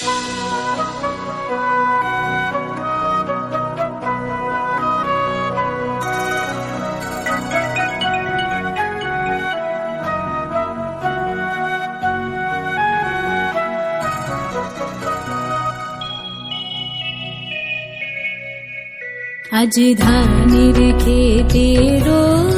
আজ ধানের খেতে রৌদ্র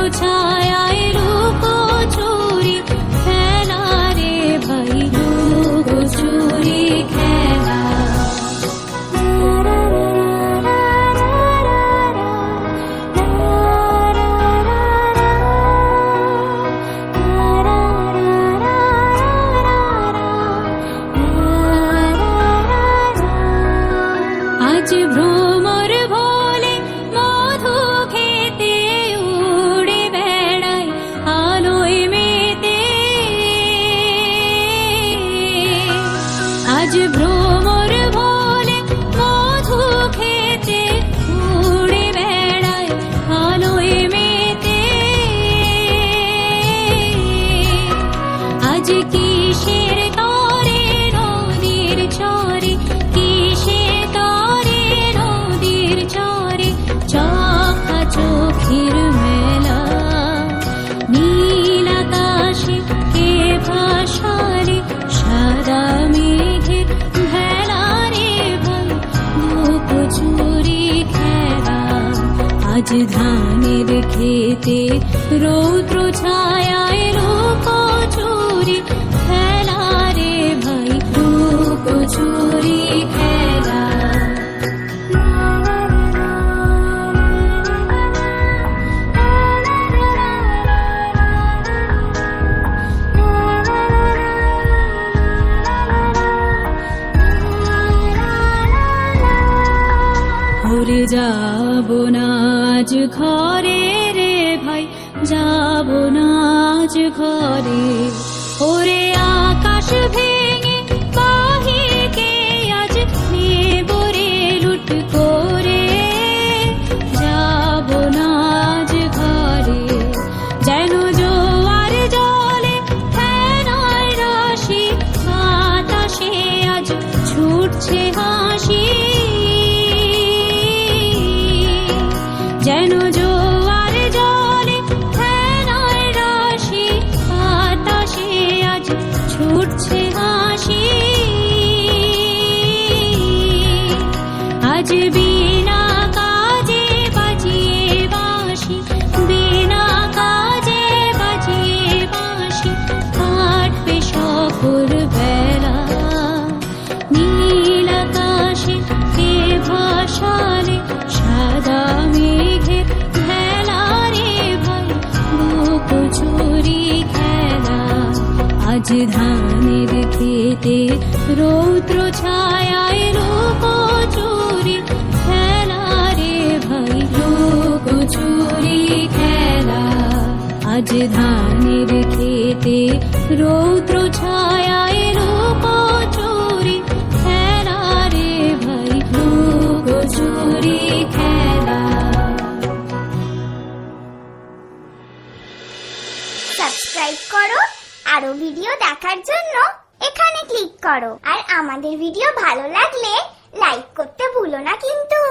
ভ্রমর ভোলে মধু খেতে উড়ে বেড়ায় আলোয় মেতে। আজ ভ্রমর চোখের মেলা নীল সাদা মেঘের ভেলা রে লুকোচুরি খেলা, আজ ধানের খেতে রৌদ্র ছায়ায় লুকোচুরি খেলা ঘুরে যাব না ঘরে রে ভাই, যাব না ঘরে। ওরে আকাশ ভেঙে বাহিকে আজ নেব রে লুট করে। যাব না ঘরে, যেন জোয়ার জলে ফেনায় রাশি বাতাসে আজ ছুটছে হাসি যেন আজ ধানের খেতে রৌদ্র ছায়ায় চুরি, খেলা রে ভাই লুকোচুরি খেলা। আজ ধানের খেতে রৌদ্র ছায়ায় আরও ভিডিও দেখার জন্য এখানে ক্লিক করো। আর আমাদের ভিডিও ভালো লাগলে লাইক করতে ভুলো না কিন্তু।